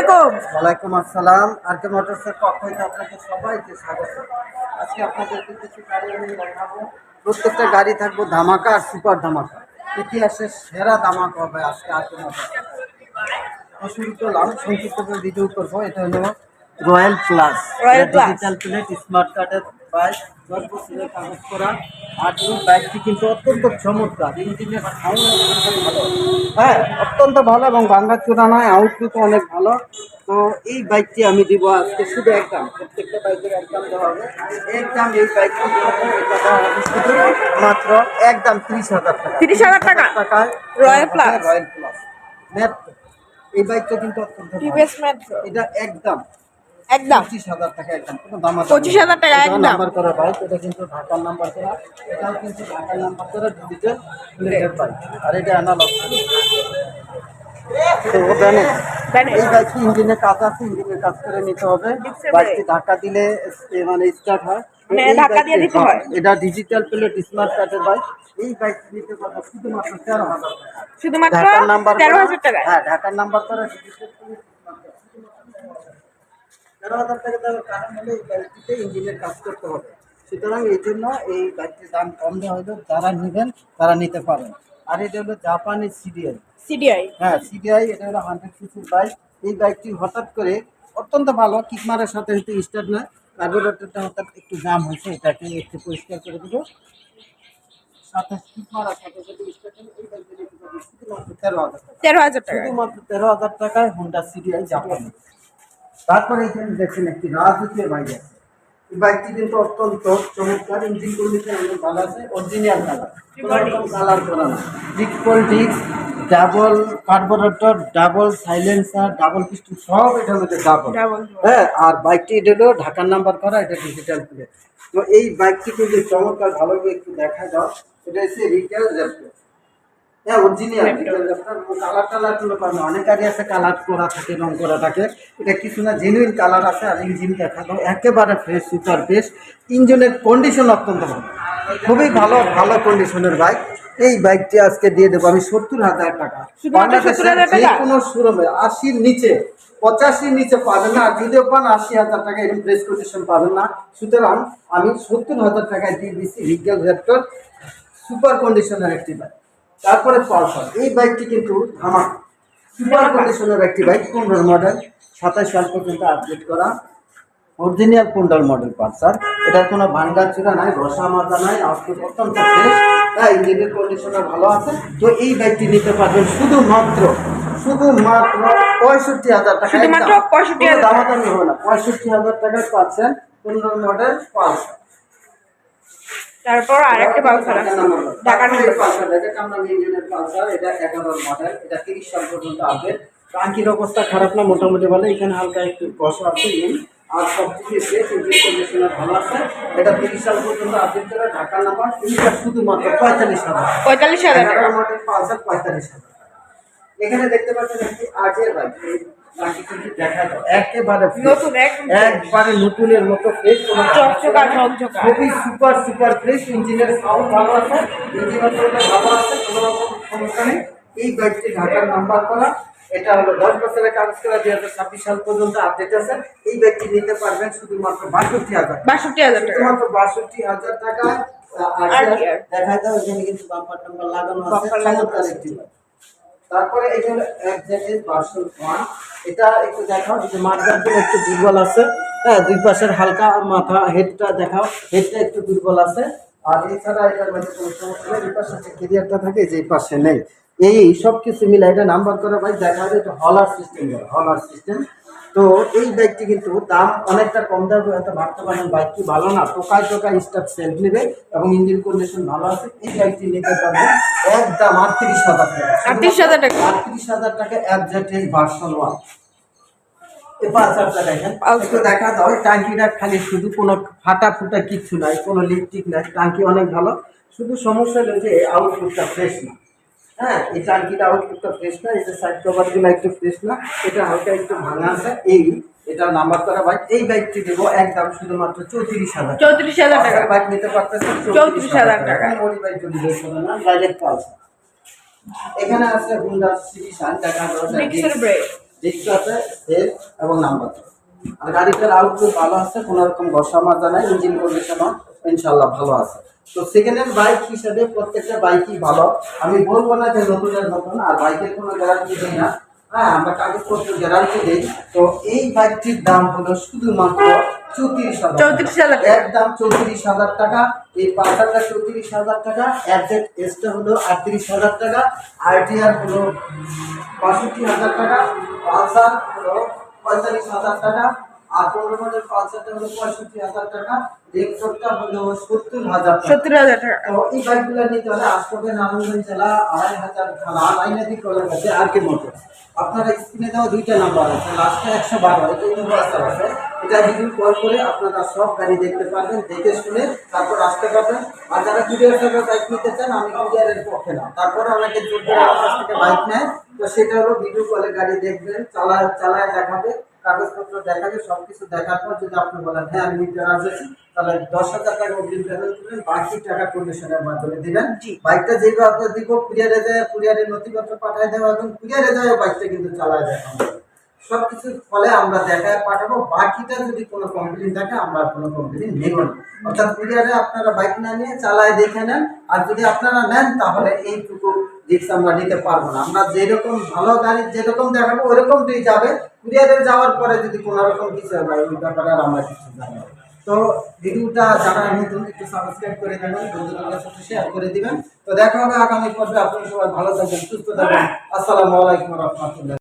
আলাইকুম। ওয়ালাইকুম আসসালাম। আর কে মোটরসের পক্ষ থেকে আপনাকে সবাইকে স্বাগত। আজকে আপনাদেরকে কিছু গাড়ি আমি দেখাবো। প্রত্যেকটা গাড়ি থাকব ধামাকা আর সুপার ধামাকা। ইতিহাসের সেরা ধামাকা হবে আজকে আর কে মোটরস শুরু করলাম সংক্ষিপ্ত করে ভিডিও করব। এটা হলো Royal Plus Royal Plus। Digital plate smart কার্ডের দশ বছরের কাগজ করা। আর এই বাইকটি কিন্তু অত্যন্ত চমৎকার। ইঞ্জিনের সাউন্ড ভালো হ্যাঁ অত্যন্ত ভালো এবং ভাঙ্গা চূড়া নয় আউটলুক অনেক ভালো। তো এই বাইকটি আমি দিব আজকে শুধু একদম প্রত্যেকটা বাইকের একদম দেওয়া হবে। একদম এই বাইকটি দেওয়া হবে, এটা দেওয়া হবে শুধু মাত্র একদম তিরিশ হাজার টাকা। 30,000 টাকা? টাকায় Royal Plus। রয়্যাল প্লাস এই বাইকটা কিন্তু অত্যন্ত। এটা একদম একদম। পঁচিশ হাজার টাকা একদম। কোনো দাম আছে না। 25,000 টাকা একদম। নাম্বার করা বাইক এটা কিন্তু ঢাকার নাম্বার করা। এটাও কিন্তু ঢাকার নাম্বার করা ডিজিটাল প্লেটের বাইক আর এটা অ্যানালগ তো জানেন এই বাইকটি ইঞ্জিনের কাজ আছে ইঞ্জিনের কাজ করে নিতে হবে। Disc বাইকটি ধাক্কা দিলে মানে স্টার্ট হয়। মানে হয়। এটা ডিজিটাল প্লেট স্মার্ট কার্ডের বাইক এই বাইকটি নিতে পারব শুধুমাত্র তেরো হাজার টাকা। শুধুমাত্র ঢাকার নাম্বার হাজার হ্যাঁ ঢাকার নাম্বার করা তেরো হাজার টাকা দেওয়ার কারণ হলো এই বাইকটিতে ইঞ্জিনের কাজ করতে হবে। সুতরাং এই জন্য এই বাইকটির দাম কম দেওয়া হবে যারা নেবেন তারা নিতে পারেন। আর এটা হলো জাপানি সিডিআই। সিডিআই? হ্যাঁ সিডিআই এটা হলো হান্ড্রেড সিসির বাইক এই বাইকটি হঠাৎ করে অত্যন্ত ভালো কিক মারার সাথে সাথে স্টার্ট নয় কার্বোরেটরটা হঠাৎ একটু জাম হয়েছে এটাকে একটু পরিষ্কার করে দেবো। সাথে কিক মারার সাথে স্টার্ট এই বাইকটি তেরো হাজার তেরো হাজার টাকা। শুধুমাত্র তেরো হাজার টাকায় হোন্ডা সিডিআই জাপানি। তারপরে এখানে দেখছেন একটি রাজকীয় বাইক আছে। এই বাইকটি কিন্তু অত্যন্ত চমৎকার ইঞ্জিন কন্ডিশন অনেক ভালো আছে অরিজিনাল কালার কালার করা না। Disc double carburettor double silencer double piston সব এটার মধ্যে ডাবল হ্যাঁ আর বাইকটি এটা হলো ঢাকার নাম্বার করা এটা ডিজিটাল প্লেট তো এই বাইকটি কিন্তু চমৎকার ভালো করে একটু দেখা দাও এটা হচ্ছে রিটেল র্যাপটর হ্যাঁ অরিজিনাল কালার অনেক গাড়ি আছে কালার করা থাকে রং করা থাকে। এটা কিছু না জেনুইন কালার আছে আর ইঞ্জিন দেখা একেবারে ফ্রেশ সুপার ফ্রেশ ইঞ্জিনের কন্ডিশন অত্যন্ত ভালো। খুবই ভালো ভালো কন্ডিশনের বাইক এই বাইকটি আজকে দিয়ে দেবো আমি সত্তর হাজার টাকা। শুধুমাত্র 70,000 বাংলাদেশের যে কোনো শোরুমে আশির নিচে পঁচাশির নিচে পাবেন না। আর যদিও পান আশি হাজার টাকা এরকম প্রেস কন্ডিশন পাবেন না। সুতরাং আমি সত্তর হাজার টাকায় দিয়ে দিচ্ছি সুপার কন্ডিশনের একটি বাইক তারপরে পালসার এই বাইকটি কিন্তু আমার সুপার কন্ডিশনের একটি বাইক পনেরো মডেল সাতাশ সাল পর্যন্ত আপডেট করা। অরিজিনাল পনেরো মডেল পালসার এটার কোনো ভাঙ্গা চূড়া নাই ঘষা মাজা নাই আউটপুট অত্যন্ত ফ্রেশ হ্যাঁ ইঞ্জিনের কন্ডিশনার ভালো আছে। তো এই বাইকটি নিতে পারবেন শুধুমাত্র শুধুমাত্র পঁয়ষট্টি হাজার টাকা। শুধুমাত্র 65,000 টাকা। দামাদামি হবে না। পঁয়ষট্টি হাজার টাকায় পাচ্ছেন পনেরো মডেল পালসার তারপর আরেকটা পালসার আছে ঢাকার। পালসার এটা কামরাং ইঞ্জিনের পালসার এটা এগারো মডেল এটা তিরিশ সাল পর্যন্ত আপডেট টাঙ্কির অবস্থা খারাপ না মোটামুটি ভালো। এখানে হালকা একটু কষা আছে আর সব ইঞ্জিন কন্ডিশনার ভালো আছে। এটা তিরিশ সাল পর্যন্ত আপডেট করে ঢাকার নাম্বার এটা শুধুমাত্র পঁয়তাল্লিশ হাজার। পঁয়তাল্লিশ হাজার। পালসার পঁয়তাল্লিশ হাজার। এখানে দেখতে পাচ্ছেন একটি আজের বাইক এই বাইকটি কিন্তু দেখা যায় একেবারে নতুন, একবারে নতুনের মতো ফ্রেশ চকচকা ঝকঝকা খুবই সুপার সুপার ফ্রেশ ইঞ্জিনের সাউন্ড ভালো আছে ইঞ্জিনের ভালো আছে কোনো রকম সমস্যা নেই। এই বাইকটি ঢাকার নাম্বার করা। এটা হলো দশ বছরের কাগজ করা দুই হাজার ছাব্বিশ সাল পর্যন্ত আপডেট আছে। এই বাইকটি নিতে পারবেন শুধুমাত্র বাষট্টি হাজার বাষট্টি হাজার শুধুমাত্র বাষট্টি হাজার টাকা। দেখা যায় ওখানে কিন্তু বাম্পার টাম্পার লাগানো আছে। তারপরে এটা হলো একজ্যাক্টের ভার্সন ওয়ান এটা একটু দেখাও যে মাঠগানগুলো একটু দুর্বল আছে। হ্যাঁ দুই পাশের হালকা মাথা হেডটা দেখাও হেডটা একটু দুর্বল আছে। আর এছাড়া এটার মধ্যে পাশে যে কেরিয়ারটা থাকে, যে পাশে নেই। এই সব কিছু মিলে এটা নাম্বার করা, ভাই দেখা যায় এটা হলার সিস্টেম হলার সিস্টেম তো এই বাইকটি কিন্তু দাম অনেকটা কম দাম হয়তো ভাবতে পারেন বাইকটি ভালো না। টোকায় টোকায় স্টার্ট সেলফ নেবে এবং ইঞ্জিন কন্ডিশন ভালো আছে। এই বাইকটি নিতে পারবেন একদম আটত্রিশ হাজার টাকা। 38,000 টাকা। আটত্রিশ হাজার টাকা অ্যাবজেটের ভার্সন ওয়ান হাজার। দেখা দাও টাঙ্কিটা খালি শুধু কোনো ফাটা ফুটা কিচ্ছু নাই কোনো লিপটিক নাই টাঙ্কি অনেক ভালো। শুধু সমস্যা হলো যে আউটপুটটা ফ্রেশ না। হ্যাঁ এই টাঙ্কিটা আউটপুটটা ফ্রেশ না এই যে সাইড কভারগুলো একটু ফ্রেশ না এটা হালকা একটু ভাঙা আছে। এই এটা নাম্বার করা বাইক এই বাইকটি দেবো একদম শুধুমাত্র চৌত্রিশ হাজার চৌত্রিশ হাজার টাকা। বাইক নিতে পারতেছেন 34,000 টাকা। কোনো বাইক যদি না ডাইরেক্ট পালসার এখানে আছে হুন্ডা Dixer brake। ডিস্ক আছে সেল এবং নাম্বার আর গাড়িটার আউটলুক ভালো আছে কোনো রকম ঘষা মাজা নাই ইঞ্জিন কন্ডিশনও ইনশাল্লাহ ভালো আছে। তো সেকেন্ড হ্যান্ড বাইক হিসেবে প্রত্যেকটা বাইকই ভালো। আমি বলব না যে নতুনের নতুন আর বাইকের কোনো গ্যারান্টি দিই না। হ্যাঁ আমরা কাগজপত্র গ্যারান্টি দিই। তো এই বাইকটির দাম হলো শুধুমাত্র চৌত্রিশ হাজার চৌত্রিশ হাজার টাকা। একদম চৌত্রিশ হাজার টাকা। এই পালসারটা চৌত্রিশ হাজার টাকা অ্যাডজেট এসটা হলো আটত্রিশ হাজার টাকা। আরটিআর হলো বাষট্টি হাজার টাকা। পালসার হলো পঁয়তাল্লিশ হাজার টাকা। আর পনেরো মডেল পালসারটা হলো পঁয়ষট্টি হাজার টাকা রেক্সরটা হলো সত্তর হাজার সত্তর হাজার টাকা। তো এই বাইকগুলো নিতে হলে আসবে নারায়ণগঞ্জ জেলা আড়াই হাজার থানা আইনাদি কলেজ আছে আর কে মোটর। আপনারা স্ক্রিনে দেওয়া দুইটা নাম্বার আছে লাস্টে একশো বারো এটা কিন্তু হোয়াটসঅ্যাপ আছে এটা ভিডিও কল করে আপনারা সব গাড়ি দেখতে পারবেন দেখে শুনে তারপর আসতে পারবেন। আর যারা কুরিয়ার সার্ভিস বাইক নিতে চান আমি কুরিয়ারের পক্ষে না। তারপরে অনেকে কাছ থেকে বাইক নেয় তো সেটা হলো ভিডিও কলে গাড়ি দেখবেন চালায় চালায় দেখাবে। কাগজপত্র দেখাবে সব কিছু দেখার পর যদি আপনি বলেন হ্যাঁ আমি নিতে রাজি আছি তাহলে দশ হাজার টাকা অগ্রিম পেমেন্ট করবেন বাকি টাকা কন্ডিশনের মাধ্যমে দিবেন। বাইকটা যেভাবে দিব কুরিয়ারে যায় কুরিয়ারের নথিপত্র পাঠায় দেওয়া এবং কুরিয়ারে যায় বাইকটা কিন্তু চালায় দেখানো সব কিছুর ফলে আমরা দেখায় পাঠাবো বাকিটা যদি কোনো কমপ্লেন থাকে আমরা কোনো কমপ্লেন নেব না। অর্থাৎ কুরিয়ারে আপনারা বাইক না নিয়ে চালায় দেখে নেন আর যদি আপনারা নেন তাহলে এইটুকু রিক্স আমরা নিতে পারব না। আমরা যেরকম ভালো গাড়ি যেরকম দেখাবো দিয়ে যাবে। কুরিয়ারে যাওয়ার পরে যদি কোনো রকম কিছু হয় ওই ব্যাপারে আর আমরা কিছু জানি তো ভিডিওটা যারা নতুন একটু সাবস্ক্রাইব করে দেবেন বন্ধুদের সাথে শেয়ার করে দিবেন। তো দেখা হবে আগামী পর্বে। আপনারা সবাই ভালো থাকবেন সুস্থ থাকবেন। আসসালামু আলাইকুম রহমতুল্লাহ।